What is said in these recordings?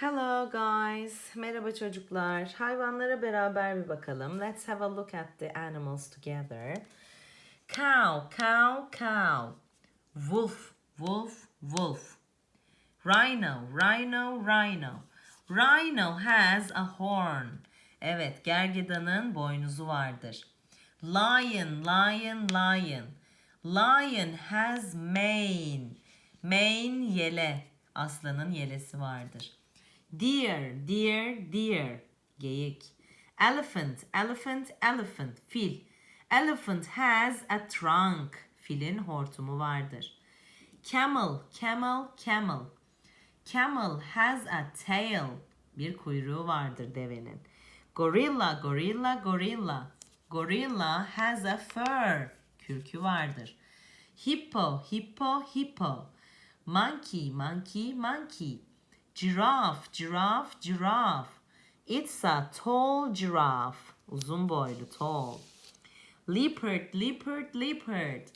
Hello guys. Merhaba çocuklar. Hayvanlara beraber bir bakalım. Let's have a look at the animals together. Cow, cow, cow. Wolf, wolf, wolf. Rhino, rhino, rhino. Rhino has a horn. Evet, gergedanın boynuzu vardır. Lion, lion, lion. Lion has mane. Mane yele. Aslanın yelesi vardır. Deer, deer, deer. Geyik. Elephant, elephant, elephant. Fil. Elephant has a trunk. Filin hortumu vardır. Camel, camel, camel. Camel has a tail. Bir kuyruğu vardır devenin. Gorilla, gorilla, gorilla. Gorilla has a fur. Kürkü vardır. Hippo, hippo, hippo. Monkey, monkey, monkey. Giraffe, giraffe, giraffe. It's a tall giraffe. Uzun boylu, tall. Leopard, leopard, leopard.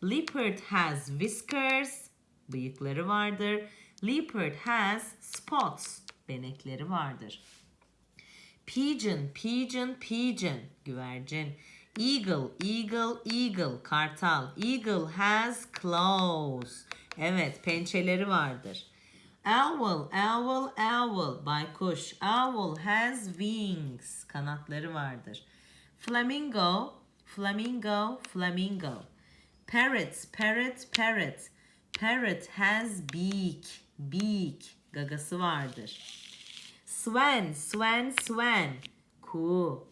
Leopard has whiskers. Bıyıkları vardır. Leopard has spots. Benekleri vardır. Pigeon, pigeon, pigeon. Güvercin. Eagle, eagle, eagle. Kartal. Eagle has claws. Evet, pençeleri vardır. Owl, owl, owl. Baykuş. Owl has wings. Kanatları vardır. Flamingo, flamingo, flamingo. Parrot, parrot, parrot. Parrot has beak. Beak. Gagası vardır. Swan, swan, swan. Kuğu.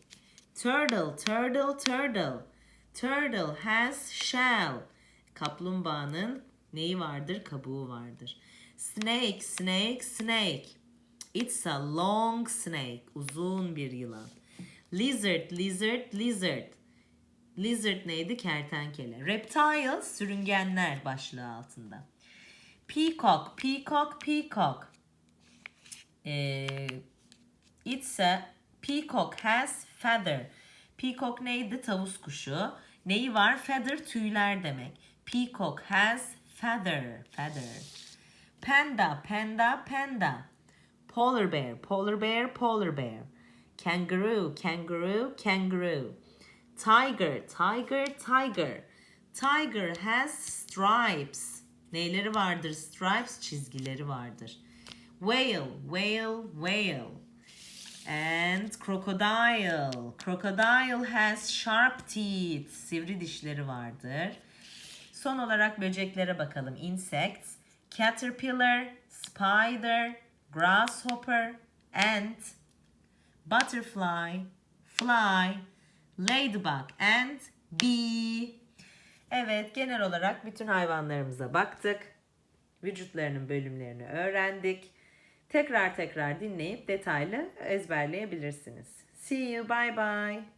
Turtle, turtle, turtle. Turtle has shell. Kaplumbağanın neyi vardır? Kabuğu vardır. Snake, snake, snake. It's a long snake. Uzun bir yılan. Lizard, lizard, lizard. Lizard neydi? Kertenkele. Reptile, sürüngenler başlığı altında. Peacock, peacock, peacock. Ee, it's a peacock has feather. Peacock neydi? Tavus kuşu. Neyi var? Feather tüyler demek. Peacock has feather. Feather. Panda, panda, panda. Polar bear, polar bear, polar bear. Kangaroo, kangaroo, kangaroo. Tiger, tiger, tiger. Tiger has stripes. Neyleri vardır? Stripes çizgileri vardır. Whale, whale, whale. And crocodile. Crocodile has sharp teeth. Sivri dişleri vardır. Son olarak böceklere bakalım. Insects. Caterpillar, spider, grasshopper, ant, butterfly, fly, ladybug and bee. Evet, genel olarak bütün hayvanlarımıza baktık. Vücutlarının bölümlerini öğrendik. Tekrar tekrar dinleyip detaylı ezberleyebilirsiniz. See you, bye bye.